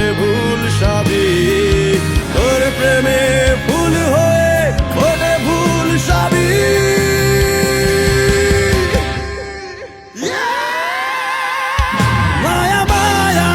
কাটে ভুল সাবি তোর প্রেমে ফুল হয়ে ফোটে ভুল সাবি মায়া মায়া